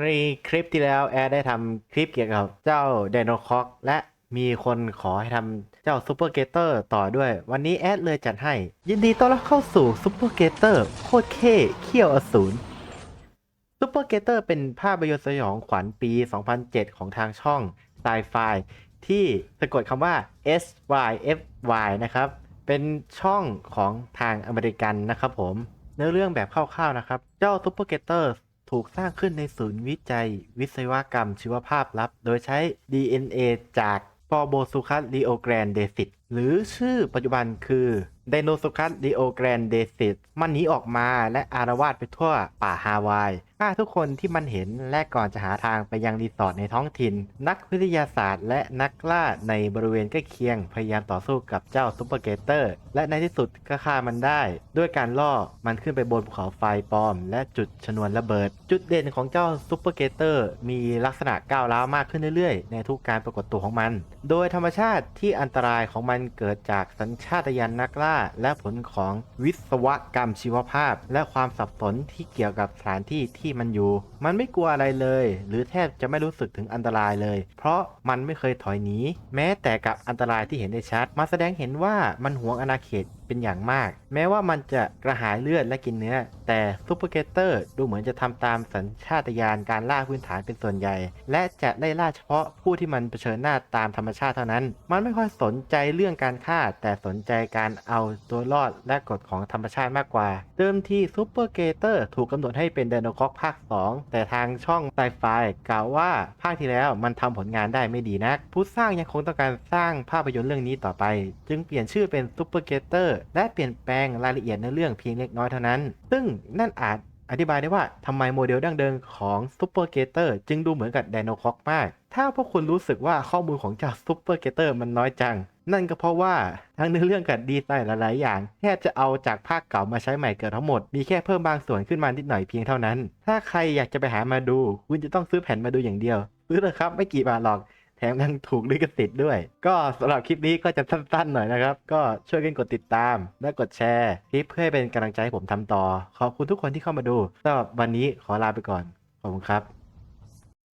ในคลิปที่แล้วแอดได้ทำคลิปเกี่ยวกับเจ้าไดโนคอกและมีคนขอให้ทำเจ้าซูเปอร์เกเตอร์ต่อด้วย วันนี้แอดเลยจัดให้ ยินดีต้อนรับเข้าสู่ซูเปอร์เกเตอร์โคตรเท่เขี้ยวอสูรซูเปอร์เกเตอร์เป็นภาพยนตร์สยองขวัญปี 2007 ของทางช่อง s ไ f i ที่สะกดคำว่า S Y F Y นะครับ เป็นช่องของทางอเมริกันนะครับผมเนื้อเรื่องแบบคร่าวๆนะครับ เจ้าซูเปอร์เกเตอร์ ถูกสร้างขึ้นในศูนย์วิจัย วิศวกรรมชีวภาพลับ โดยใช้ DNA จากฟอโบซูคัสลีโอแกรนเดซิต หรือชื่อปัจจุบันคือไดโนซูคัสลีโอแกรนเดซิตมันหนีออกมาและอารวาสไปทั่วป่าฮาวายฆ่าทุกคนที่มันเห็นและก่อนจะหาทางไปยังรีสอร์ทในท้องถิ่น นักวิทยาศาสตร์และนักล่าในบริเวณใกล้เคียง พยายามต่อสู้กับเจ้าซูเปอร์เกเตอร์ และในที่สุดก็ฆ่ามันได้ ด้วยการล่อมันขึ้นไปบนภูเขาไฟปลอม และจุดชนวนระเบิด จุดเด่นของเจ้าซูเปอร์เกเตอร์มีลักษณะก้าวร้าวมากขึ้นเรื่อยๆ ในทุกการปรากฏตัวของมัน โดยธรรมชาติที่อันตรายของมันเกิดจากสัญชาตญาณนักล่า และผลของวิศวกรรมชีวภาพ และความสับสนที่เกี่ยวกับสถานที่ที่มันอยู่ มันไม่กลัวอะไรเลย หรือแทบจะไม่รู้สึกถึงอันตรายเลย เพราะมันไม่เคยถอยหนีแม้แต่กับอันตรายที่เห็นได้ชัด มาแสดงเห็นว่ามันหวงอาณาเขตเป็นอย่างมาก แม้ว่ามันจะกระหายเลือดและกินเนื้อ แต่ซูเปอร์เกเตอร์ดูเหมือนจะทำตามสัญชาตญาณการล่าพื้นฐานเป็นส่วนใหญ่ และจะได้ล่าเฉพาะผู้ที่มันเผชิญหน้าตามธรรมชาติเท่านั้น มันไม่ค่อยสนใจเรื่องการฆ่า แต่สนใจการเอาตัวรอดและกฎของธรรมชาติมากกว่า เดิมที่ซูเปอร์เกเตอร์ถูกกำหนดให้เป็นไดโนคอกภาค 2 แต่ทางช่องไซไฟกล่าวว่าภาคที่แล้วมันทำผลงานได้ไม่ดีนัก ผู้สร้างยังคงต้องการสร้างภาพยนตร์เรื่องนี้ต่อไป จึงเปลี่ยนชื่อเป็นซูเปอร์เกเตอร์และเปลี่ยนแปลงรายละเอียดในเรื่องเพียงเล็กน้อยเท่านั้น ซึ่งนั่นอาจอธิบายได้ว่าทำไมโมเดลดั้งเดิมของซูเปอร์เกเตอร์จึงดูเหมือนกับไดโนคอกมาก ถ้าพวกคุณรู้สึกว่าข้อมูลของเจ้าซูเปอร์เกเตอร์มันน้อยจัง นั่นก็เพราะว่าทั้งในเรื่องกับดีไซน์หลายๆ อย่าง แทบจะเอาจากภาคเก่ามาใช้ใหม่เกือบทั้งหมด มีแค่เพิ่มบางส่วนขึ้นมานิดหน่อยเพียงเท่านั้น ถ้าใครอยากจะไปหามาดู คุณจะต้องซื้อแผ่นมาดูอย่างเดียวซื้อเลยครับไม่กี่บาทหรอก แถมยังถูกลิขสิทธิ์ด้วย ก็สำหรับคลิปนี้ก็จะสั้นๆหน่อยนะครับ ก็ช่วยกันกดติดตาม และกดแชร์คลิปเพื่อเป็นกำลังใจให้ผมทำต่อ ขอบคุณทุกคนที่เข้ามาดูสำหรับวันนี้ขอลาไปก่อนขอบคุณครับ